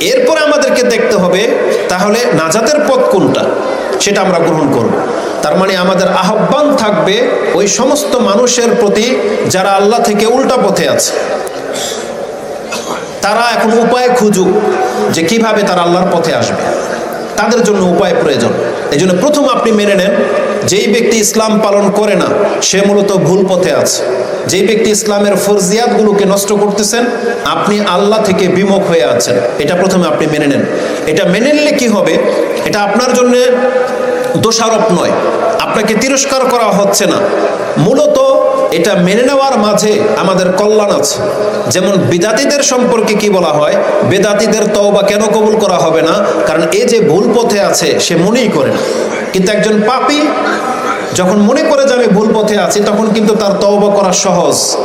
এরপরে আমাদেরকে দেখতে হবে তাহলে নাজাতের পথ কোনটা সেটা আমরা গ্রহণ করব। তার মানে আমাদের আহ্বান থাকবে ওই সমস্ত মানুষের প্রতি যারা আল্লাহ থেকে উল্টা পথে আছে। তারা এখন উপায় খুঁজুক যে কীভাবে তারা আল্লাহর পথে আসবে। তাদের জন্য উপায় প্রয়োজন। এই জন্য প্রথম আপনি মেনে নেন যেই ব্যক্তি ইসলাম পালন করে না, সে মূলত ভুল পথে আছে। যেই ব্যক্তি ইসলামের ফরজিয়াতগুলোকে নষ্ট করতেছেন, আপনি আল্লাহ থেকে বিমুখ হয়ে আছেন। এটা প্রথমে আপনি মেনে নেন। এটা মেনে নিলে কি হবে? এটা আপনার জন্য দোষারোপ নয়। আপনাকে তিরস্কার করা হচ্ছে না। মূলত এটা মেনে নেওয়ার মাঝে আমাদের কল্যাণ আছে। যেমন বিদাতিদের সম্পর্কে কি বলা হয়? বেদাতিদের তওবা কেন কবুল করা হবে না? কারণ এ যে ভুল পথে আছে, সে মনেই করে না। কিন্তু একজন পাপী যখন মনে করে যে আমি ভুল পথে আছি, তখন কিন্তু তার তওবা করা সহজ।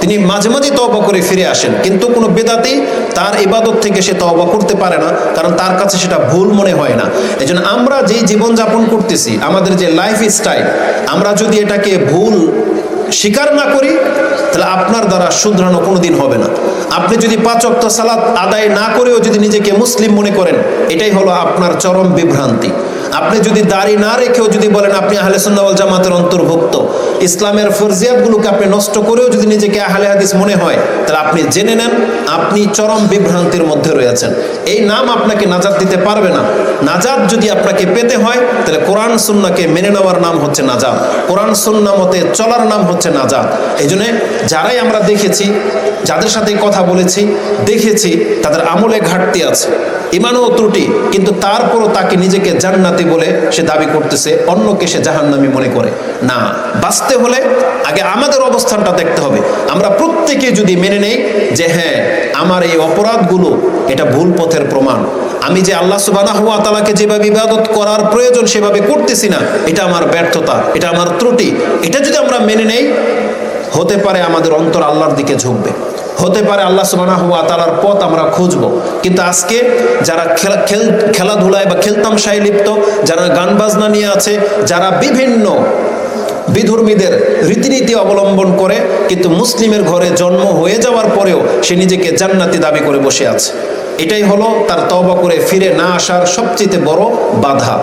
তিনি মাঝে মাঝে তওবা করে ফিরে আসেন। কিন্তু কোনো বেদাতি তার ইবাদত থেকে সে তওবা করতে পারে না, কারণ তার কাছে সেটা ভুল মনে হয় না। এই জন্য আমরা যেই জীবনযাপন করতেছি, আমাদের যে লাইফ স্টাইল আমরা যদি এটাকে ভুল স্বীকার না করি, তাহলে আপনার দ্বারা শুধরানো কোনোদিন হবে না। আপনি যদি পাঁচ অক্ত সালাত আদায় না করেও যদি নিজেকে মুসলিম মনে করেন, এটাই হলো আপনার চরম বিভ্রান্তি। আপনি যদি দাড়ি না রেখেও যদি বলেন, আপনি আহলে সুন্নাওয়াল জামাতের অন্তর্ভুক্ত, ইসলামের ফরজিয়াতগুলোকে আপনি নষ্ট করেও যদি নিজেকে আহলে হাদিস মনে হয়, তাহলে আপনি জেনে নেন, আপনি চরম বিভ্রান্তির মধ্যে রয়েছেন। এই নাম আপনাকে নাজাত দিতে পারবে না। নাজাত যদি আপনাকে পেতে হয়, তাহলে কোরআন সুন্নাকে মেনে নেওয়ার নাম হচ্ছে নাজাদ কোরআন সুন্না মতে চলার নাম হচ্ছে নাজাদ এই জন্যে যারাই আমরা দেখেছি, যাদের সাথে কথা বলেছি, দেখেছি, তাদের আমলে ঘাটতি আছে। ইমানও ত্রুটি, কিন্তু তারপরও তাকে নিজেকে জান্নাতি বলে সে দাবি করতেছে, অন্যকে সে জাহান্নামি মনে করে। না, বাঁচতে হলে আগে আমাদের অবস্থানটা দেখতে হবে। আমরা প্রত্যেকে যদি মেনে নেই যে হ্যাঁ আমার এই অপরাধগুলো, এটা ভুল পথের প্রমাণ। আমি যে আল্লাহ সুবানা হুয়া তালাকে যেভাবে ইবাদত করার প্রয়োজন সেভাবে করতেছি না, এটা আমার ব্যর্থতা, এটা আমার ত্রুটি। এটা যদি আমরা মেনে নেই, হতে পারে আমাদের অন্তর আল্লাহর দিকে ঝুঁকবে। হতে পারে আল্লাহ সুবানা হুয়া তালার পথ আমরা খুঁজবো। কিন্তু আজকে যারা খেলা, খেল, খেলাধুলায় বা খেলতাম খেলতামশায় লিপ্ত, যারা গান বাজনা নিয়ে আছে, যারা বিভিন্ন বিধর্মীদের রীতিনীতি অবলম্বন করে, কিন্তু মুসলিমের ঘরে জন্ম হয়ে যাওয়ার পরেও সে নিজেকে জান্নাতি দাবি করে বসে আছে। এটাই হলো তার তবা করে ফিরে না আসার সবচেয়ে বড় বাধা।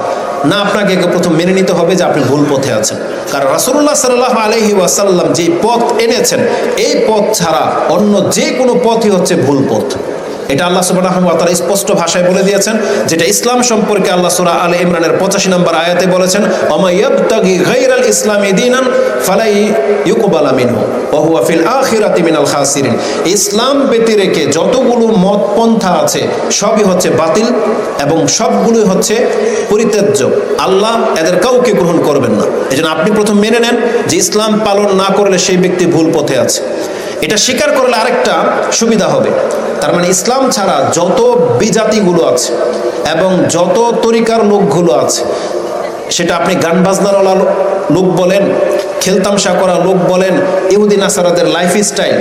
না আপনাকে প্রথম মেনে নিতে হবে যে আপনি ভুল পথে আছেন। কারণ রাসুল্লাহ সাল্লাহ আলহি ওয়াসাল্লাম যে পথ এনেছেন, এই পথ ছাড়া অন্য যে কোনো পথই হচ্ছে ভুল পথ। এটা আল্লাহ সুবাহ তারা স্পষ্ট ভাষায় বলে দিয়েছেন, যেটা ইসলাম সম্পর্কে আল্লাহ সুরা আল ইমরানের পঁচাশি নম্বর আয়াতে বলেছেন ফালাই ইসলাম ব্যতি রেখে যতগুলো মত পন্থা আছে, সবই হচ্ছে বাতিল এবং সবগুলোই হচ্ছে পরিত্যাজ্য। আল্লাহ এদের কাউকে গ্রহণ করবেন না। এজন্য আপনি প্রথম মেনে নেন যে ইসলাম পালন না করলে সেই ব্যক্তি ভুল পথে আছে। এটা স্বীকার করলে আরেকটা সুবিধা হবে। তার মানে ইসলাম ছাড়া যত বিজাতিগুলো আছে এবং যত তরিকার লোকগুলো আছে, সেটা আপনি গান বাজনাওয়ালা লোক বলেন, খেলতামশা করা লোক বলেন ইহুদিন আসারাদের লাইফ স্টাইল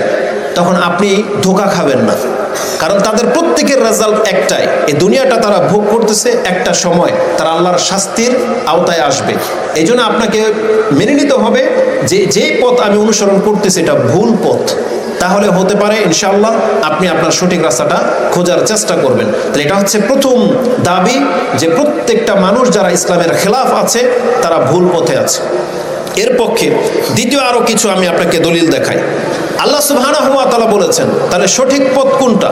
তখন আপনি ধোকা খাবেন না। কারণ তাদের প্রত্যেকের রেজাল্ট একটাই, এই দুনিয়াটা তারা ভোগ করতেছে একটা সময়, তারা আল্লাহর শাস্তির আওতায় আসবে। এই জন্য আপনাকে মেনে নিতে হবে যে যে পথ আমি অনুসরণ করতেছি, এটা ভুল পথ। তাহলে হতে পারে ইনশাল্লাহ আপনি আপনার সঠিক রাস্তাটা খোঁজার চেষ্টা করবেন। তাহলে এটা হচ্ছে প্রথম দাবি যে প্রত্যেকটা মানুষ যারা ইসলামের খেলাফ আছে, তারা ভুল পথে আছে। এর পক্ষে দ্বিতীয় আরও কিছু আমি আপনাকে দলিল দেখাই। আল্লাহ সুবহানা হুয়া তালা বলেছেন, তাহলে সঠিক পথ কোনটা?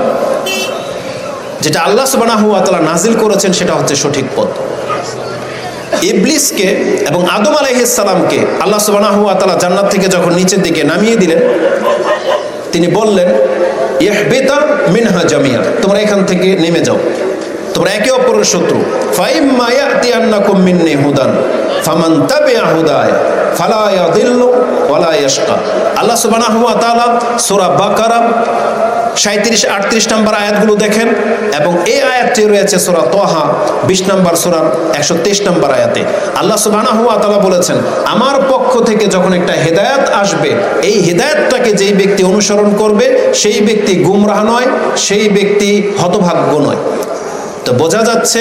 যেটা আল্লাহ সুবহানা হুয়া তালা নাজিল করেছেন, সেটা হচ্ছে সঠিক পথ। ইবলিসকে এবং আদম আলাইহিসালামকে আল্লাহ সুবহানা হুয়া তালা জান্নাত থেকে যখন নিচের দিকে নামিয়ে দিলেন তিনি বললেন ইহবিতার মিনহা জামিয়া। তোমরা এখান থেকে নেমে যাও। তোমরা একে অপরের শত্রু। ফাইম মায়াতি তিয়ান্না মিন্নি হুদান, ফামান তাবে হুদায়, ফালা ইয়াদিল্লু ওয়ালা ইয়াশকা। আল্লাহ সুবহানাহু ওয়া তাআলা সূরা বাকারা সাঁত্রিশ আটত্রিশ নম্বর আয়াতগুলো দেখেন, এবং এই আয়াতটি রয়েছে সোরা তোহা, বিশ নম্বর সোরার একশো তেইশ নম্বর আয়াতে। আল্লাহ সুবাহ তালা বলেছেন, আমার পক্ষ থেকে যখন একটা হেদায়াত আসবে, এই হেদায়াতটাকে যেই ব্যক্তি অনুসরণ করবে, সেই ব্যক্তি গুমরাহ নয়, সেই ব্যক্তি হতভাগ্য নয়। তো বোঝা যাচ্ছে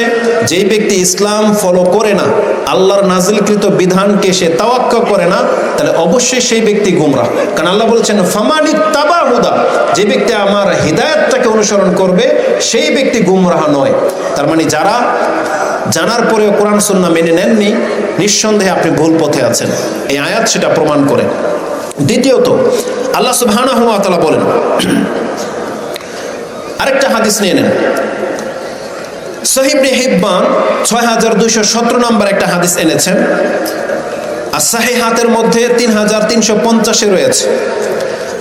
যেই ব্যক্তি ইসলাম ফলো করে না, আল্লাহর নাজিলকৃত বিধানকে সে তাওয়াক্কা করে না, তাহলে অবশ্যই সেই ব্যক্তি গুমরাহ। কারণ আল্লাহ বলছেন, ফামানি তাবা হুদা যে ব্যক্তি আমার হৃদায়তটাকে অনুসরণ করবে, সেই ব্যক্তি গুমরাহ নয়। তার মানে যারা জানার পরেও কোরআন সুন্না মেনে নেননি, নিঃসন্দেহে আপনি ভুল পথে আছেন। এই আয়াত সেটা প্রমাণ করে। দ্বিতীয়ত, আল্লাহ তাআলা বলেন, আরেকটা হাদিস নিয়ে নেন। সহিবনে হিব্বান ছয় হাজার দুইশো সতেরো নম্বর একটা হাদিস এনেছেন। আর সাহে হাতের মধ্যে তিন হাজার তিনশো পঞ্চাশে রয়েছে।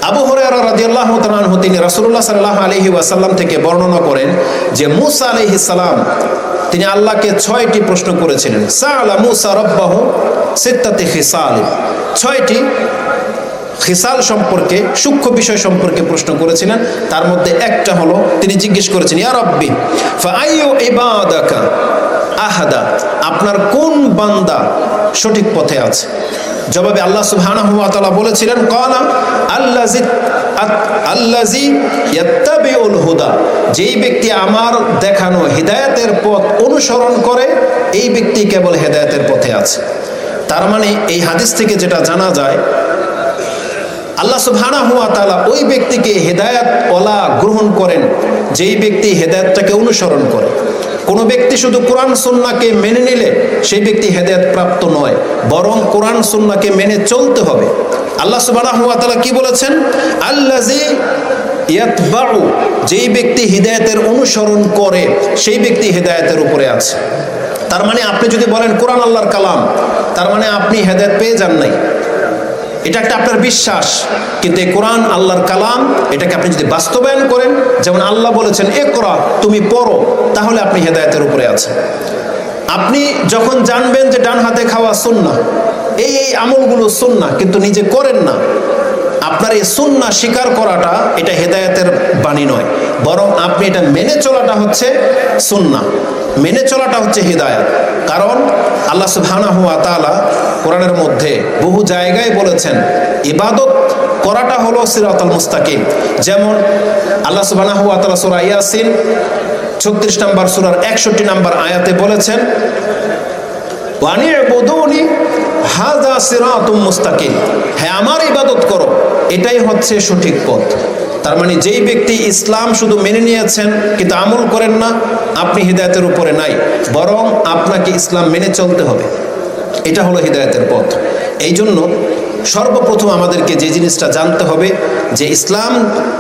আবু হরারা রাদিয়াল্লাহু তাআলা তিনি রাসূলুল্লাহ সাল্লাল্লাহু আলাইহি ওয়াসাল্লাম থেকে বর্ণনা করেন যে মুসা আলাইহিস সালাম, তিনি আল্লাহকে ছয়টি প্রশ্ন করেছিলেন। সাআলা মুসা রাব্বাহু সিত্তাতি খিসাল ছয়টি খিসাল সম্পর্কে, সূক্ষ্ম বিষয় সম্পর্কে প্রশ্ন করেছিলেন। তার মধ্যে একটা হলো, তিনি জিজ্ঞেস করেছেন, ইয়া রব্বি, ফাআইয়ু ইবাদাকা আহাদা? আপনার কোন বান্দা সঠিক পথে আছে? জবাবে আল্লাহ সুবহানাহু ওয়া তাআলা বলেছিলেন, ক্বালা আল্লাজি আল্লাজি ইয়াত্তাবিউল হুদা। যেই ব্যক্তি আমার দেখানো হিদায়াতের পথ অনুসরণ করে, এই ব্যক্তি কেবল হেদায়েতের পথে আছে। তার মানে এই হাদিস থেকে যেটা জানা যায় আল্লাহ সুবহানা হুয়া তালা ওই ব্যক্তিকে হেদায়াত ওলা গ্রহণ করেন, যেই ব্যক্তি হেদায়তটাকে অনুসরণ করে। কোনো ব্যক্তি শুধু কোরআন, সুন্নাকে মেনে নিলে সেই ব্যক্তি হেদায়ত প্রাপ্ত নয়, বরং কোরআন, সুন্নাকে মেনে চলতে হবে। আল্লাহ সুবহানা হুয়া তালা কি বলেছেন? আল্লাজি ইয়াতবাউ, যেই ব্যক্তি হিদায়তের অনুসরণ করে, সেই ব্যক্তি হেদায়তের উপরে আছে। তার মানে আপনি যদি বলেন কোরআন আল্লাহর কালাম, তার মানে আপনি হেদায়ত পেয়ে যান নাই। এটা একটা আপনার বিশ্বাস, কিন্তু এই কোরআন, আল্লাহর কালাম, এটাকে আপনি যদি বাস্তবায়ন করেন, যেমন আল্লাহ বলেছেন এ করা তুমি পড়ো, তাহলে আপনি হেদায়তের উপরে আছেন। আপনি যখন জানবেন যে ডান হাতে খাওয়া সুন্না এই এই আমলগুলো সুন্না কিন্তু নিজে করেন না, আপনার এই সুন্না স্বীকার করাটা এটা হেদায়তের বাণী নয়, বরং আপনি এটা মেনে চলাটা হচ্ছে সুন্না মেনে চলাটা হচ্ছে হৃদায়ত। কারণ আল্লাহ সুবহানাহু ওয়া তাআলা কোরআনের মধ্যে বহু জায়গায় বলেছেন, ইবাদত করাটা হলো সিরাতাল মুস্তাকিম। যেমন আল্লাহ সুবহানাহু ওয়া তাআলা সূরা ইয়াসিন 36 নম্বর, সূরার 61 নম্বর আয়াতে বলেছেন ওয়ানি ইবুদুনি হাযা সিরাতুম মুস্তাকিম। হ্যাঁ আমার ইবাদত করো। এটাই হচ্ছে সঠিক পথ। তার মানে যেই ব্যক্তি ইসলাম শুধু মেনে নিয়েছেন, কিন্তু আমল করেন না, আপনি হৃদায়তের উপরে নাই, বরং আপনাকে ইসলাম মেনে চলতে হবে। এটা হলো হৃদায়তের পথ। এই জন্য সর্বপ্রথম আমাদেরকে যে জিনিসটা জানতে হবে, যে ইসলাম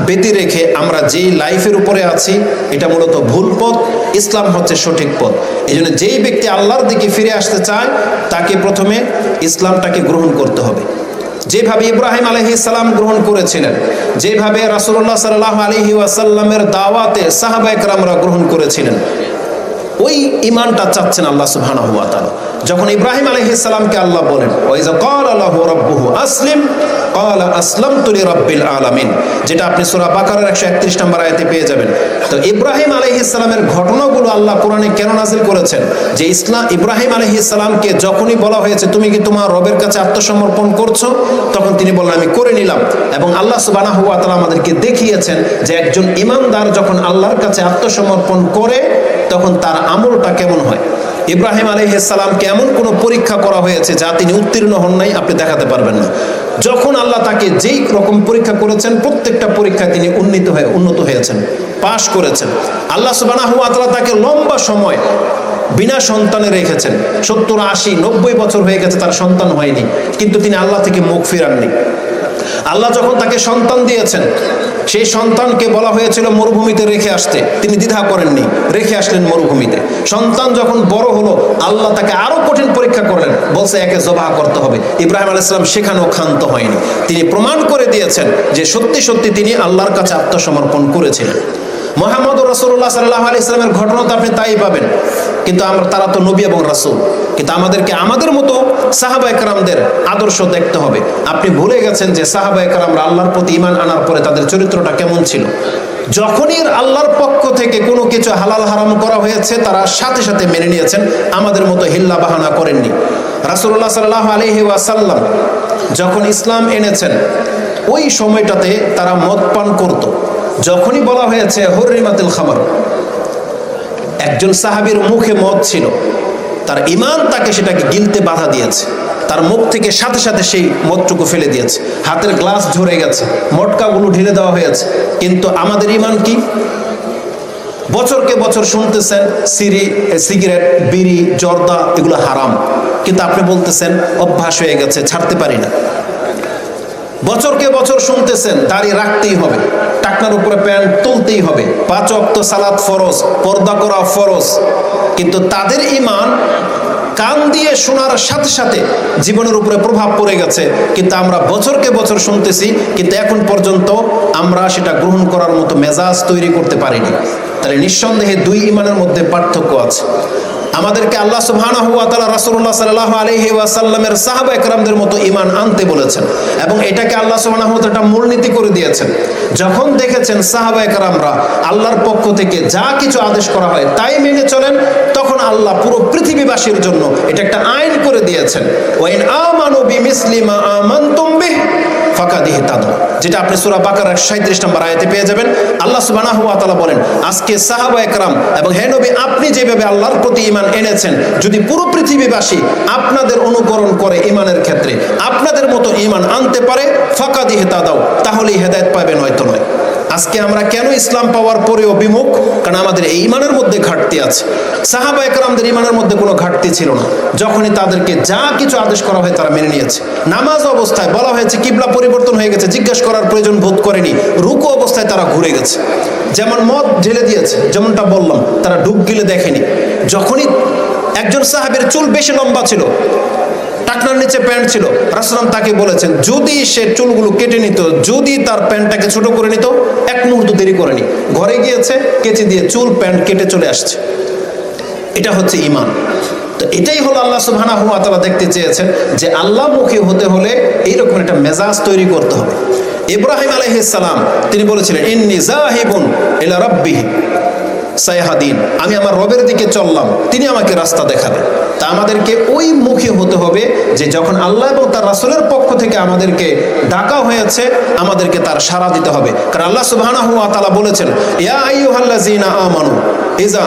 ব্যতি রেখে আমরা যেই লাইফের উপরে আছি, এটা মূলত ভুল পথ, ইসলাম হচ্ছে সঠিক পথ। এই জন্য যেই ব্যক্তি আল্লাহর দিকে ফিরে আসতে চায়, তাকে প্রথমে ইসলামটাকে গ্রহণ করতে হবে। যেভাবে ইব্রাহিম আলহি সালাম গ্রহণ করেছিলেন, যেভাবে রাসুল্লাহ সাল্লাহ আলহি ওয়াসাল্লামের দাওয়াতে সাহাবা একরামরা গ্রহণ করেছিলেন ওই ইমানটা চাচ্ছেন আল্লাহ সুবহানাহু ওয়া তাআলা। যখন ইব্রাহিম আলাইহিস সালামকে আল্লাহ বলেন ওয়াইজা রাব্বুহু আসলিম, ক্বালা আসলামতু লিরাব্বিল আলামিন, যেটা আপনি সূরা বাকারার 131 নম্বর আয়াতে পেয়ে যাবেন। তো ইব্রাহিম আলাইহিস সালামের ঘটনাগুলো আল্লাহ কোরআনে কেন নাযিল করেছেন? যে ইসলাম ইব্রাহিম আলাইহিস সালামকে যখনই বলা হয়েছে, তুমি কি তোমার রবের কাছে আত্মসমর্পণ করছ? তখন তিনি বললেন, আমি করে নিলাম। এবং আল্লাহ সুবহানাহু ওয়া তাআলা আমাদেরকে দেখিয়েছেন যে একজন ইমানদার যখন আল্লাহর কাছে আত্মসমর্পণ করে তখন তার আমলটা কেমন হয়? ইব্রাহিম আলহিসাল্লামকে এমন কোনো পরীক্ষা করা হয়েছে যা তিনি উত্তীর্ণ হন নাই, আপনি দেখাতে পারবেন না। যখন আল্লাহ তাকে যেই রকম পরীক্ষা করেছেন, প্রত্যেকটা পরীক্ষায় তিনি উন্নীত হয়ে, উন্নত হয়েছেন, পাশ করেছেন। আল্লাহ আতলা তাকে লম্বা সময় বিনা সন্তানে রেখেছেন। সত্তর, আশি, নব্বই বছর হয়ে গেছে তার সন্তান হয়নি, কিন্তু তিনি আল্লাহ থেকে মুখ ফিরাননি। আল্লাহ যখন তাকে সন্তান দিয়েছেন, সেই সন্তানকে বলা হয়েছিল মরুভূমিতে রেখে আসতে। তিনি দ্বিধা করেননি, রেখে আসলেন মরুভূমিতে। সন্তান যখন বড় হলো, আল্লাহ তাকে আরও কঠিন পরীক্ষা করলেন, বলছে একে জবাহ করতে হবে। ইব্রাহিম আলাইসলাম সেখানেও ক্ষান্ত হয়নি। তিনি প্রমাণ করে দিয়েছেন যে সত্যি সত্যি তিনি আল্লাহর কাছে আত্মসমর্পণ করেছিলেন। মোহাম্মদ রসুল্লাহ সাল্লাহ আলি ইসলামের ঘটনা তো আপনি তাই পাবেন। কিন্তু আমরা, তারা তো নবী এবং রাসুল। কিন্তু আমাদেরকে আমাদের মতো সাহাবা একরামদের আদর্শ দেখতে হবে। আপনি ভুলে গেছেন যে সাহাবা একরামরা আল্লাহর প্রতি ইমান আনার পরে তাদের চরিত্রটা কেমন ছিল? যখনই আল্লাহর পক্ষ থেকে কোনো কিছু হালাল হারাম করা হয়েছে, তারা সাথে সাথে মেনে নিয়েছেন, আমাদের মতো হিল্লা বাহানা করেননি। রাসুল্লাহ সাল্লাহ আলহি ওয়াসাল্লাম যখন ইসলাম এনেছেন, ওই সময়টাতে তারা মদ পান করতো। যখনই বলা হয়েছে হরিমাতিল খাবার একজন সাহাবীর মুখে মদ ছিল। তার ইমান তাকে সেটাকে গিলতে বাধা দিয়েছে। তার মুখ থেকে সাথে সাথে সেই মদটুকু ফেলে দিয়েছে। হাতের গ্লাস ঝরে গেছে, মটকাগুলো ঢেলে দেওয়া হয়েছে। কিন্তু আমাদের ইমান কি? বছরকে বছর শুনতেছেন, সিরি সিগারেট, বিড়ি, জর্দা, এগুলো হারাম। কিন্তু আপনি বলতেছেন, অভ্যাস হয়ে গেছে, ছাড়তে পারি না। বছরকে বছর শুনতেছেন দাঁড়িয়ে রাখতেই হবে। টাকনার উপরে প্যান্ট তুলতেই হবে। পাঁচ অক্ত সালাদ ফরজ, পর্দা করা ফরজ। কিন্তু তাদের ইমান কান দিয়ে শোনার সাথে সাথে জীবনের উপরে প্রভাব পড়ে গেছে। কিন্তু আমরা বছরকে বছর শুনতেছি, কিন্তু এখন পর্যন্ত আমরা সেটা গ্রহণ করার মতো মেজাজ তৈরি করতে পারিনি। তাহলে নিঃসন্দেহে দুই ইমানের মধ্যে পার্থক্য আছে। আমাদেরকে আল্লাহ সুবহানাহু ওয়া তাআলা রাসূলুল্লাহ সাল্লাল্লাহু আলাইহি ওয়াসাল্লামের সাহাবা একরামদের মতো ঈমান আনতে বলেছেন এবং এটাকে আল্লাহ সুবহানাহু ওয়া তাআলা একটা মূলনীতি করে দিয়েছেন। যখন দেখেছেন সাহাবা একরামরা আল্লাহর পক্ষ থেকে যা কিছু আদেশ করা হয় তাই মেনে চলেন, তখন আল্লাহ পুরো পৃথিবীবাসীর জন্য এটা একটা আইন করে দিয়েছেন। ওয়াইন আমানু বিমিসলি মা আমানতুম তাদু যেটা আপনি সুরা বাকার সাঁত্রিশ নম্বর পেয়ে যাবেন। আল্লাহ সুবাহ বলেন, আজকে সাহাবা একরাম এবং হে আপনি যেভাবে আল্লাহর প্রতি ইমান এনেছেন, যদি পুরো পৃথিবীবাসী আপনাদের অনুকরণ করে ইমানের ক্ষেত্রে, আপনাদের মতো ইমান আনতে পারে, ফাঁকা দিয়ে তা দাও, তাহলেই হেদায়ত পাবেন হয়তো নয়। আজকে আমরা কেন ইসলাম পাওয়ার পরেও বিমুখ কারণ আমাদের এই ইমানের মধ্যে ঘাটতি আছে। সাহাবা একরামদের ইমানের মধ্যে কোনো ঘাটতি ছিল না। যখনই তাদেরকে যা কিছু আদেশ করা হয় তারা মেনে নিয়েছে। নামাজ অবস্থায় বলা হয়েছে, কিবলা পরিবর্তন হয়ে গেছে, জিজ্ঞেস করার প্রয়োজন বোধ করেনি। রুকু অবস্থায় তারা ঘুরে গেছে। যেমন মদ ঢেলে দিয়েছে, যেমনটা বললাম, তারা ডুব গিলে দেখেনি। যখনই একজন সাহাবের চুল বেশি লম্বা ছিল টাকনার নিচে প্যান্ট ছিল। রাসলাম তাকে বলেছেন, যদি সে চুলগুলো কেটে নিত, যদি তার প্যান্টটাকে ছোট করে নিত, এক মুহূর্ত দেরি করেনি। ঘরে গিয়েছে, কেচে দিয়ে চুল, প্যান্ট কেটে চলে আসছে। এটা হচ্ছে ইমান তো এটাই হলো আল্লাহ সুবহানাহু ওয়া তাআলা দেখতে চেয়েছেন যে আল্লাহ মুখী হতে হলে এইরকম একটা মেজাজ তৈরি করতে হবে। ইব্রাহিম আলাইহিস সালাম, তিনি বলেছিলেন, ইন্নী জাহিবুন ইলা রাব্বিহি সাইহাদিন। আমি আমার রবের দিকে চললাম, তিনি আমাকে রাস্তা দেখাবেন তা আমাদেরকে ওই মুখী হতে হবে যে যখন আল্লাহ এবং তার রাসুলের পক্ষ থেকে আমাদেরকে ডাকা হয়েছে, আমাদেরকে তার সাড়া দিতে হবে। কারণ আল্লাহ সুবাহানা হুয়া তালা বলেছেন, ইয়া আমানু ইজা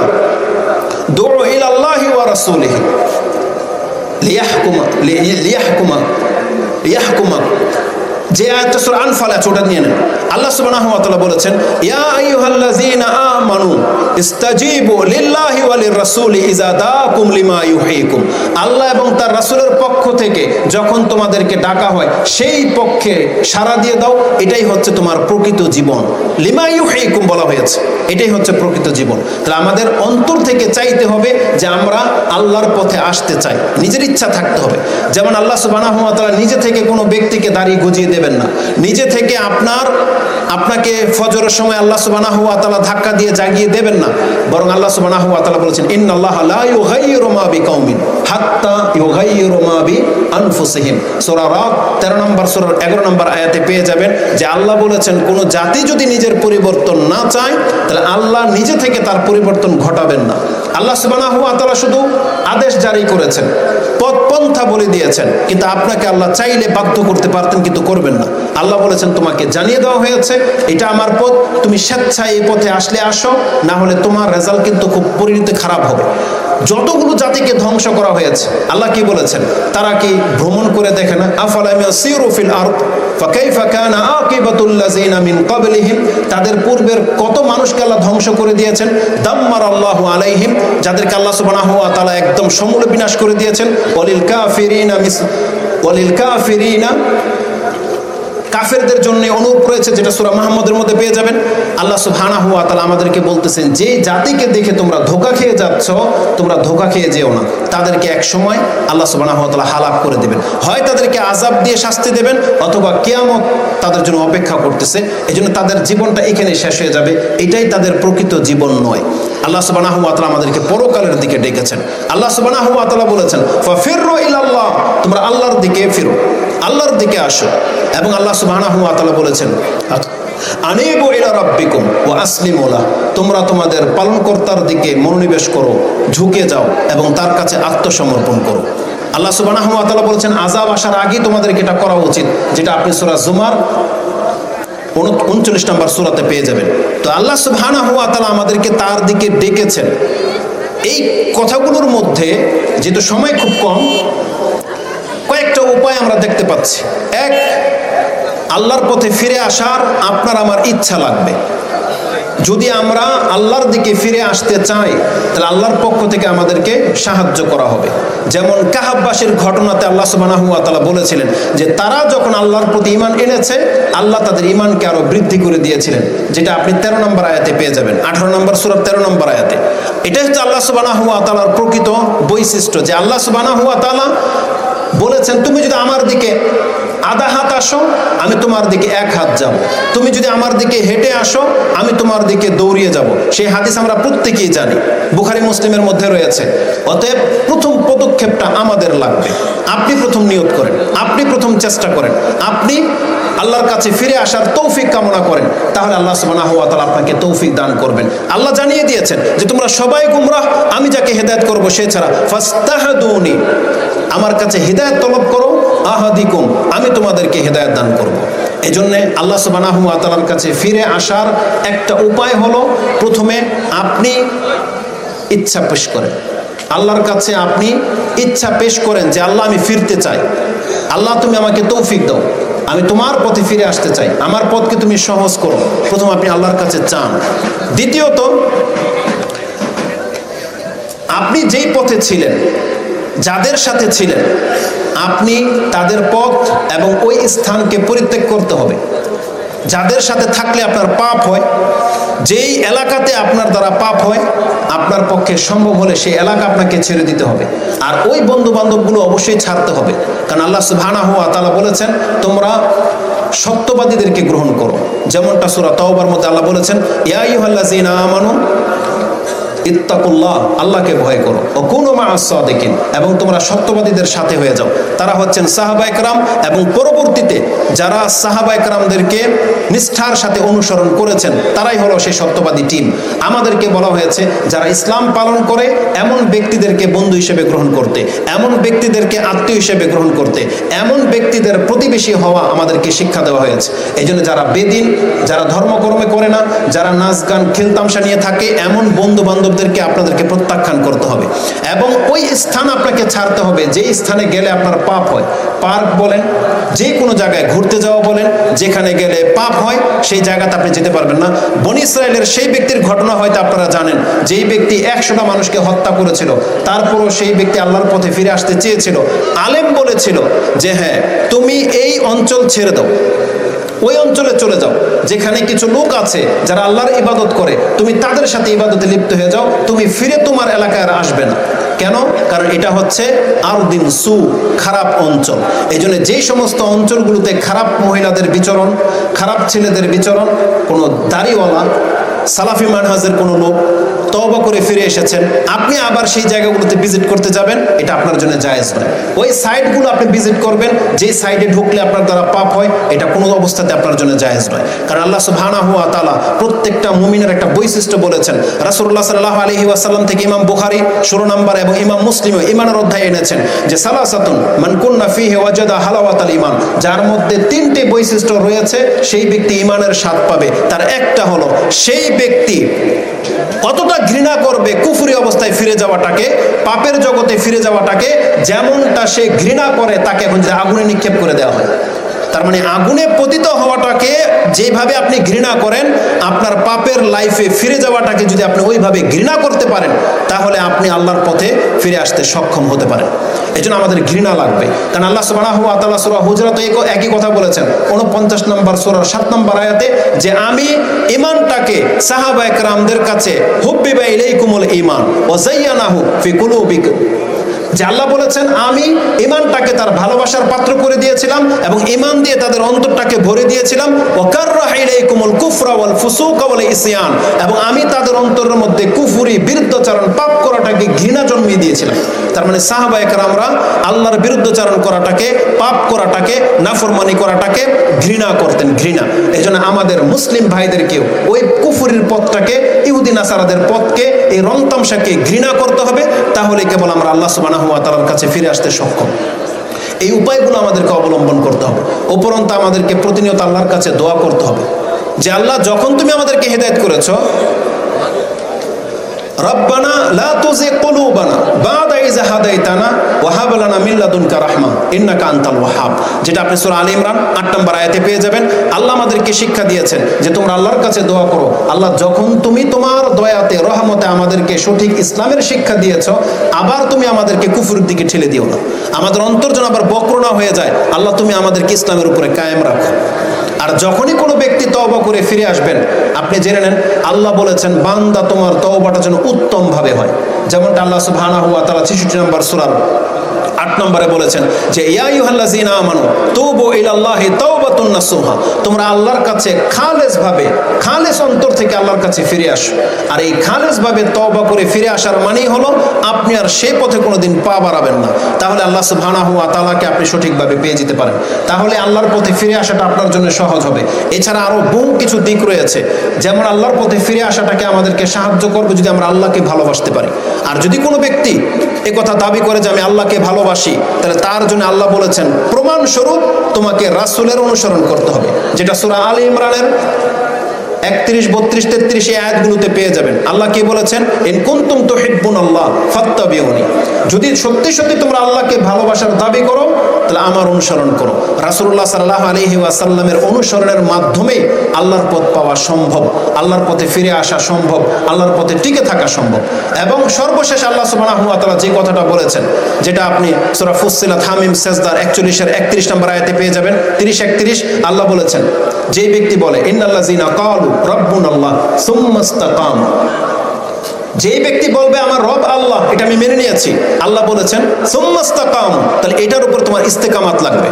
লিয়াহকুমা। যে আয়াতটা সূরা আনফাল আছে, ওটা নিয়ে নেন। আল্লাহ সুবহানাহু ওয়া তাআলা বলেছেন, ইয়া আইয়ুহাল্লাযীনা আমানু ইস্তাজিবু লিল্লাহি ওয়া লিররাসূলি ইযা দাআকুম লিমা ইউহীকুম। আল্লাহ এবং তার রাসূলের পক্ষ থেকে যখন তোমাদেরকে ডাকা হয়, সেই পক্ষে সাড়া দিয়ে দাও, এটাই হচ্ছে তোমার প্রকৃত জীবন। লিমা ইউহীকুম বলা হয়েছে, এটাই হচ্ছে প্রকৃত জীবন। তাহলে আমাদের অন্তর থেকে চাইতে হবে যে আমরা আল্লাহর পথে আসতে চাই, নিজের ইচ্ছা থাকতে হবে। যেমন আল্লাহ সুবহানাহু ওয়া তাআলা নিজে থেকে কোনো ব্যক্তিকে দাঁড়িয়ে গুজিয়ে দেবেন না। নিজে থেকে আপনার, আপনাকে ফজরের সময় আল্লাহ সুবহানাহু ওয়া তাআলা ধাক্কা দিয়ে জাগিয়ে দেবেন না। বরং আল্লাহ সুবহানাহু ওয়া তাআলা বলেছেন, ইন্নাল্লাহা লা ইউগাইয়িরু মা বিকাউমিন হাত্তা ইউগাইয়িরু মা বি আনফুসিহিম সূরা রাদ 13 নম্বর সূরার 11 নম্বর আয়াতে পেয়ে যাবেন যে আল্লাহ বলেছেন, কোন জাতি যদি নিজের পরিবর্তন না চায়, তাহলে আল্লাহ নিজে থেকে তার পরিবর্তন ঘটাবেন না। আল্লাহ সুবহানাহু ওয়া তাআলা শুধু আদেশ জারি করেছেন, পথ পন্থা বলে দিয়েছেন। কিন্তু আপনাকে আল্লাহ চাইলে বাধ্য করতে পারতেন, কিন্তু করবেন না। আল্লাহ বলেছেন, তোমাকে জানিয়ে দেওয়া হয়েছে, এটা আমার পথ। তুমি স্বেচ্ছায় এই পথে আসলে আসো, না হলে তোমার রেজাল্ট কিন্তু খুব পরিণতি খারাপ হবে। যতগুলো জাতিকে ধ্বংস করা হয়েছে, আল্লাহ কি বলেছেন? তারা কি ভ্রমণ করে দেখে না? আফালাম ইয়াসিরু ফিল আরদ? ফাকাইফা কানা আকিবাতুল্লাযিনা ক্বাবলিহিম? তাদের পূর্বের কত মানুষকে আল্লাহ ধ্বংস করে দিয়েছেন? দাম্মার আল্লাহু আলাইহিম, যাদেরকে আল্লাহ সুবহানাহু ওয়া তাআলা একদম সমূলে বিনাশ করে দিয়েছেন। ওয়ালিল কাফিরিনা মিস ওয়ালিল কাফেরদের জন্য অনুরূপ রয়েছে যেটা সূরা মুহাম্মদের মধ্যে পেয়ে যাবেন। আল্লাহ সুবহানাহু ওয়া তাআলা আমাদেরকে বলতেছেন, যে জাতিকে দেখে তোমরা ধোকা খেয়ে যাচ্ছ, তোমরা ধোকা খেয়ে যেও না। তাদেরকে এক সময় আল্লাহ সুবহানাহু ওয়া তাআলা হালাক করে দেবেন। হয় তাদেরকে আযাব দিয়ে শাস্তি দেবেন, অথবা কেয়ামত তাদের জন্য অপেক্ষা করতেছে। এজন্য তাদের জীবনটা এখানে শেষ হয়ে যাবে। এটাই তাদের প্রকৃত জীবন নয়। আল্লাহ তাআলা আমাদেরকে পরকালের দিকে ডেকেছেন। আল্লাহ তাআলা বলেছেন ফাফিরু ইলাল্লাহ তোমরা আল্লাহর দিকে ফিরো, আল্লাহর দিকে আসো। এবং আল্লাহ তাআলা বলেছেন, আনিবু ইলা রাব্বিকুম আসলিমু লাহ তোমরা তোমাদের পালনকর্তার দিকে মনোনিবেশ করো, ঝুঁকে যাও এবং তার কাছে আত্মসমর্পণ করো। আল্লাহ তাআলা বলেছেন, আযাব আসার আগেই তোমাদেরকে এটা করা উচিত যেটা আপনি সূরা জুমার উনচল্লিশ নম্বর সুরাতে পেয়ে যাবেন। তো আল্লাহ সুবহানা হুয়া তালা আমাদেরকে তার দিকে ডেকেছেন। এই কথাগুলোর মধ্যে যেহেতু সময় খুব কম, কয়েকটা উপায় আমরা দেখতে পাচ্ছি। এক, আল্লাহর পথে ফিরে আসার আপনার আমার ইচ্ছা লাগবে। যদি আমরা আল্লাহর দিকে ফিরে আসতে চাই, তাহলে আল্লাহর পক্ষ থেকে আমাদেরকে সাহায্য করা হবে। যেমন কাহাব্বাসের ঘটনাতে আল্লাহ সুবাহ বলেছিলেন যে, তারা যখন আল্লাহর প্রতি ইমান এনেছে, আল্লাহ তাদের ইমানকে আরও বৃদ্ধি করে দিয়েছিলেন, যেটা আপনি তেরো নম্বর আয়াতে পেয়ে যাবেন, আঠারো নম্বর সুরত তেরো নম্বর আয়াতে। এটা হচ্ছে আল্লাহ সুবাহ তালার প্রকৃত বৈশিষ্ট্য যে, আল্লাহ সুবাহ বলেছেন, তুমি যদি আমার দিকে আধা হাত আসো, আমি তোমার দিকে এক হাত যাব। তুমি যদি আমার দিকে হেঁটে আসো, আমি তোমার দিকে দৌড়িয়ে যাব। সেই হাদিস আমরা প্রত্যেকেই জানি, বুখারি মুসলিমের মধ্যে রয়েছে। অতএব প্রথম পদক্ষেপটা আমাদের লাগবে। আপনি প্রথম নিয়ত করেন, আপনি প্রথম চেষ্টা করেন। আপনি আল্লাহর কাছে ফিরে আসার তৌফিক কামনা করেন, তাহলে আল্লাহ তাআলা আপনাকে তৌফিক দান করবেন। আল্লাহ জানিয়ে দিয়েছেন যে তোমরা সবাই গুমরাহ, আমি যাকে হেদায়ত করব সে ছাড়া ফাস্তাহাদুনি, আমার কাছে হৃদায়ত তলব করো আহাদিকুম, আমি তোমাদেরকে হৃদায়ত দান করব। এই জন্যে আল্লাহ সুবানাহু আতালার কাছে ফিরে আসার একটা উপায় হলো, প্রথমে আপনি ইচ্ছা পেশ করেন। আল্লাহর কাছে আপনি ইচ্ছা পেশ করেন যে, আল্লাহ, আমি ফিরতে চাই। আল্লাহ, তুমি আমাকে তৌফিক দাও। আমি তোমার পথে ফিরে আসতে চাই। আমার পথকে তুমি সহজ করো। প্রথম আপনি আল্লাহর কাছে চান। দ্বিতীয়ত, আপনি যেই পথে ছিলেন যাদের সাথে ছিলেন, আপনি তাদের পথ এবং ওই স্থানকে পরিত্যাগ করতে হবে। যাদের সাথে থাকলে আপনার পাপ হয়, যেই এলাকাতে আপনার দ্বারা পাপ হয়, আপনার পক্ষে সম্ভব হলে সেই এলাকা আপনাকে ছেড়ে দিতে হবে। আর ওই বন্ধু বান্ধবগুলো অবশ্যই ছাড়তে হবে। কারণ আল্লাহ সুবহানা হুয়া তালা বলেছেন, তোমরা সত্যবাদীদেরকে গ্রহণ করো। যেমনটা সুরা তওবার মধ্যে আল্লাহ বলেছেন, ইয়া ইউহাল্লাযিনা আমানু ইত্তাকুল্লাহ, আল্লাহকে ভয় করো। ও কোনো মা এবং তোমরা সত্যবাদীদের সাথে হয়ে যাও। তারা হচ্ছেন সাহাবা একরাম, এবং পরবর্তীতে যারা সাহাবা একরামদেরকে নিষ্ঠার সাথে অনুসরণ করেছেন, তারাই হলো সেই সত্যবাদী টিম। আমাদেরকে বলা হয়েছে, যারা ইসলাম পালন করে, এমন ব্যক্তিদেরকে বন্ধু হিসেবে গ্রহণ করতে, এমন ব্যক্তিদেরকে আত্মীয় হিসেবে গ্রহণ করতে, এমন ব্যক্তিদের প্রতিবেশী হওয়া আমাদেরকে শিক্ষা দেওয়া হয়েছে। এই যারা বেদিন, যারা ধর্মকর্মে করে না, যারা নাচ গান, খেলতামশা নিয়ে থাকে, এমন বন্ধু বান্ধব বান্ধবদেরকে আপনাদেরকে প্রত্যাখ্যান করতে হবে। এবং ওই স্থান আপনাকে ছাড়তে হবে যেই স্থানে গেলে আপনার পাপ হয়। পার্ক বলেন, যে কোনো জায়গায় ঘুরতে যাওয়া বলেন, যেখানে গেলে পাপ হয়, সেই জায়গাতে আপনি যেতে পারবেন না। বনি ইসরায়েলের সেই ব্যক্তির ঘটনা হয়তো আপনারা জানেন, যেই ব্যক্তি একশোটা মানুষকে হত্যা করেছিল, তারপরও সেই ব্যক্তি আল্লাহর পথে ফিরে আসতে চেয়েছিল। আলেম বলেছিল যে হ্যাঁ তুমি এই অঞ্চল ছেড়ে দাও। ওই অঞ্চলে চলে যাও, যেখানে কিছু লোক আছে যারা আল্লাহর ইবাদত করে। তুমি তাদের সাথে ইবাদতে লিপ্ত হয়ে যাও, তুমি ফিরে তোমার এলাকায় আর আসবে না। কেন? কারণ এটা হচ্ছে আরদিন সু, খারাপ অঞ্চল। এই জন্য যেই সমস্ত অঞ্চলগুলোতে খারাপ মহিলাদের বিচরণ, খারাপ ছেলেদের বিচরণ, কোনো দাড়িওয়ালা সালাফি মানহাজের কোনো লোক তবা করে ফিরে এসেছেন, আপনি আবার সেই জায়গাগুলোতে ভিজিট করতে যাবেন, এটা আপনার জন্য জায়েজ নয়। ওই সাইটগুলো আপনি ভিজিট করবেন, যেই সাইডে ঢুকলে আপনার দ্বারা পাপ হয়, এটা কোনো অবস্থাতে আপনার জন্য জায়েজ নয়। কারণ আল্লাহ সুবহানা হুয়া তালা প্রত্যেকটা মুমিনের একটা বৈশিষ্ট্য বলেছেন। রাসুল্লাহ সাল্লাহ আলহি ওয়াসাল্লাম থেকে ইমাম বুখারি, ষোলো নম্বর এবং ইমাম মুসলিমও ইমানের অধ্যায় এনেছেন যে, সালাসাতুন মানকুন্না ফিহে ওয়াজাদা হালাওয়াত আল ইমান যার মধ্যে তিনটি বৈশিষ্ট্য রয়েছে, সেই ব্যক্তি ইমানের স্বাদ পাবে। তার একটা হলো, সেই ব্যক্তি কতটা ঘৃণা করবে কুফুরি অবস্থায় ফিরে যাওয়াটাকে, পাপের জগতে ফিরে যাওয়াটাকে, যেমনটা সে ঘৃণা করে তাকে এখন যদি আগুনে নিক্ষেপ করে দেওয়া হয় তার মানে আগুনে পতিত হওয়াটাকে যেভাবে আপনি ঘৃণা করেন, আপনার পাপের লাইফে ফিরে যাওয়াটাকে যদি আপনি ওইভাবে ঘৃণা করতে পারেন, তাহলে আপনি আল্লাহর পথে ফিরে আসতে সক্ষম হতে পারেন। এই জন্য আমাদের ঘৃণা লাগবে। কারণ আল্লাহ সুবাহ আতাল্লাহ সুরা হুজরাত একই কথা বলেছেন। উনপঞ্চাশ নম্বর সুরার সাত নম্বর আয়াতে যে আমি ইমানটাকে সাহাবা একরামদের কাছে হুব্বিবা ইলাইকুমুল ইমান ও জাইয়ানাহু ফি কুলুবিকুম যে আল্লাহ বলেছেন, আমি ইমানটাকে তার ভালোবাসার পাত্র করে দিয়েছিলাম এবং ইমান দিয়ে তাদের অন্তরটাকে ভরে দিয়েছিলাম। ওয়াকাররাহাইলাইকুমুল ইসয়ান। এবং আমি তাদের অন্তরের মধ্যে কুফুরি, বিরুদ্ধচারণ, পাপ করাটাকে ঘৃণা জন্মিয়ে দিয়েছিলাম। তার মানে সাহাবা একরামরা আল্লাহর বিরুদ্ধচারণ করাটাকে, পাপ করাটাকে, নাফরমানি করাটাকে ঘৃণা করতেন, ঘৃণা। এই জন্য আমাদের মুসলিম ভাইদেরকেও ওই কুফুরির পথটাকে, ইহুদি নাসারাদের পথকে, এই রং ঘৃণা করতে হবে। তাহলে কেবল আমরা আল্লাহ সুবানা হুয়া তালার কাছে ফিরে আসতে সক্ষম। এই উপায়গুলো আমাদেরকে অবলম্বন করতে হবে। উপরন্ত আমাদেরকে প্রতিনিয়ত আল্লাহর কাছে দোয়া করতে হবে। যে আল্লাহ, যখন তুমি আমাদেরকে হেদায়ত করেছ রব্বানা লা তুজি কুলুবানা বাদা হাদাইতানা ওয়া হাব লানা লাদুনকা রাহমা ইন্নাকা আনতাল ওয়াহাব। যেটা আপনি সূরা আলে ইমরান 8 নম্বর আয়াতে পেয়ে যাবেন। আল্লাহ আমাদেরকে শিক্ষা দিয়েছেন যে তোমরা আল্লাহর কাছে দোয়া করো। আল্লাহ যখন তুমি তোমার দয়াতে, রহমতে আমাদেরকে সঠিক ইসলামের শিক্ষা দিয়েছ, আবার তুমি আমাদেরকে কুফুরের দিকে ঠেলে দিও না। আমাদের অন্তর যেন আবার বক্র না হয়ে যায়। আল্লাহ তুমি আমাদেরকে ইসলামের উপরে কায়েম রাখো। আর যখনই কোনো ব্যক্তি তওবা করে ফিরে আসবেন, আপনি জেনে নেন, আল্লাহ বলেছেন, বান্দা তোমার তওবাটা যেন উত্তমভাবে হয়। যেমনটা আল্লাহ সুবহানাহু ওয়া তাআলা 66 নম্বর সূরার আট নম্বরে বলেছেন যে তোমরা আল্লাহর কাছে খালেস ভাবে খালেস অন্তর থেকে আল্লাহর কাছে ফিরে আসো। আর এই খালেস ভাবে তওবা করে ফিরে আসার মানেই হলো, আপনি আর সে পথে কোনোদিন পা বাড়াবেন না। তাহলে আল্লাহ সুবহানাহু ওয়া তাআলাকে আপনি সঠিকভাবে পেয়ে যেতে পারেন। তাহলে আল্লাহর পথে ফিরে আসাটা আপনার জন্য সহজ হবে। এছাড়া আরও বহু কিছু দিক রয়েছে। যেমন, আল্লাহর পথে ফিরে আসাটাকে আমাদেরকে সাহায্য করবে যদি আমরা আল্লাহকে ভালোবাসতে পারি। আর যদি কোনো ব্যক্তি এ কথা দাবি করে যে, আমি আল্লাহকে ভালোবাসি, তাহলে তার জন্য আল্লাহ বলেছেন, প্রমাণস্বরূপ তোমাকে রাসুলের অনুসরণ করতে হবে। যেটা সুরা আলী ইমরানের একত্রিশ, বত্রিশ, তেত্রিশ এই আয়াতগুলোতে পেয়ে যাবেন। আল্লাহ কি বলেছেন? ইন কুনতুম তুহিব্বুন আল্লাহ ফাত্তাবিউনি। যদি সত্যি সত্যি তোমরা আল্লাহকে ভালোবাসার দাবি করো, তাহলে আমার অনুসরণ করো। রাসূলুল্লাহ সাল্লাহ ওয়াসাল্লামের অনুসরণের মাধ্যমে আল্লাহর পথ পাওয়া সম্ভব, আল্লাহর পথে ফিরে আসা সম্ভব, আল্লাহর পথে টিকে থাকা সম্ভব। এবং সর্বশেষ আল্লাহ তাআলা যে কথাটা বলেছেন, যেটা আপনি সূরা ফুসসিলাত হামিম সেজদার একচল্লিশের একত্রিশ নম্বর আয়াতে পেয়ে যাবেন। 30 31 আল্লাহ বলেছেন যে ব্যক্তি বলে, ইন্নাল্লাযিনা ক্বালু ইসতাকাম। যে ব্যক্তি বলবে আমার রব আল্লাহ, এটা আমি মেনে নিয়েছি, আল্লাহ বলেছেন তাহলে এটার উপর তোমার ইস্তেকামাত লাগবে।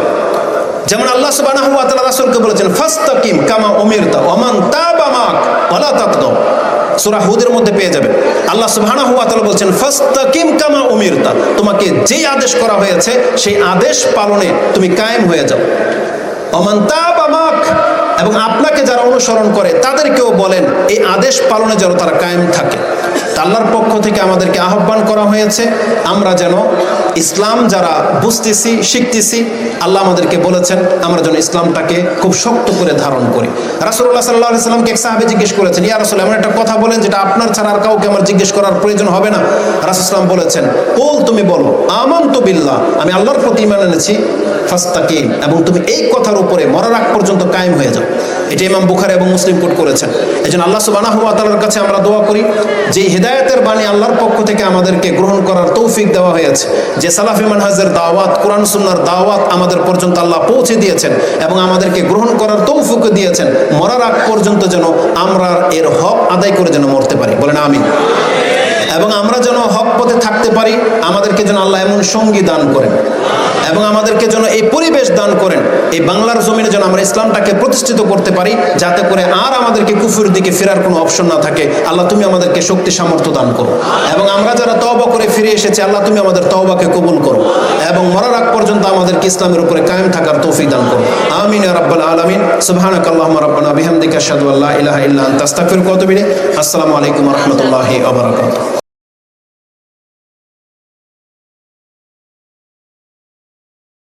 যেমন আল্লাহ সুবহানাহু বলেছেন, ফাস্তাকিম কামা মধ্যে পেয়ে যাবেন আল্লাহ ফাস্তাকিম কামা তোমাকে আদেশ করা হয়েছে, সেই আদেশ পালনে তুমি কায়েম হয়ে যাও। ওমান তাবা এবং আপনাকে যারা অনুসরণ করে, তাদেরকেও বলেন, এই আদেশ পালনে যেন তারা কায়েম থাকে। আল্লাহর পক্ষ থেকে আমাদেরকে আহ্বান করা হয়েছে, আমরা যেন ইসলাম যারা বুঝতেছি, শিখতেছি, আল্লাহ আমাদেরকে বলেছেন, আমরা যেন ইসলামটাকে খুব শক্ত করে ধারণ করি। রাসুল্লাহ সাল্লাহ সাল্লামকে এক সাহাবে জিজ্ঞেস করেছেন, ইয়া রাসুল, এমন একটা কথা বলেন যেটা আপনার ছাড়া আর কাউকে আমার জিজ্ঞেস করার প্রয়োজন হবে না? রাসুলাম বলেছেন, কোল, তুমি বলো আমন তো বিল্লাহ। আমি আল্লাহর প্রতি ইমান এনেছি ফাস্তাকিম এবং তুমি এই কথার উপরে মরার আগ পর্যন্ত কায়েম হয়ে যাও। এটা ইমাম বুখারি এবং মুসলিম কোট করেছেন। এই জন্য আল্লাহ সুবহানাহু ওয়া তাআলার কাছে আমরা দোয়া করি, যে হেদায়েতের বাণী আল্লাহর পক্ষ থেকে আমাদেরকে গ্রহণ করার তৌফিক দেওয়া হয়েছে, যে সালাফি মানহাজের দাওয়াত, কোরআন সুন্নাহর দাওয়াত আমাদের পর্যন্ত আল্লাহ পৌঁছে দিয়েছেন এবং আমাদেরকে গ্রহণ করার তৌফিক দিয়েছেন। মরার আগ পর্যন্ত যেন আমরা এর হক আদায় করে যেন মরতে পারি। বলেন আমিন। এবং আমরা যেন হক পথে থাকতে পারি, আমাদেরকে যেন আল্লাহ এমন সঙ্গী দান করেন। এবং আমাদেরকে যেন এই পরিবেশ দান করেন, এই বাংলার জমিনে যেন আমরা ইসলামটাকে প্রতিষ্ঠিত করতে পারি, যাতে করে আর আমাদেরকে কুফুর দিকে ফেরার কোনো অপশন না থাকে। আল্লাহ, তুমি আমাদেরকে শক্তি, সামর্থ্য দান করো। এবং আমরা যারা তওবা করে ফিরে এসেছি, আল্লাহ, তুমি আমাদের তওবাকে কবুল করো এবং মরার আগ পর্যন্ত আমাদেরকে ইসলামের উপরে কায়েম থাকার তৌফিক দান করো। আমিন রাব্বাল আলামিন। সুবহানাক আল্লাহুম্মা রাব্বানা বিহামদিকা আশহাদু আল্লা ইলাহা ইল্লা আনতা। আস্তাগফিরুকা ওয়া আতুবু ইলাইক। আসসালামু আলাইকুম ওয়া রাহমাতুল্লাহি ওয়া বারাকাতুহু।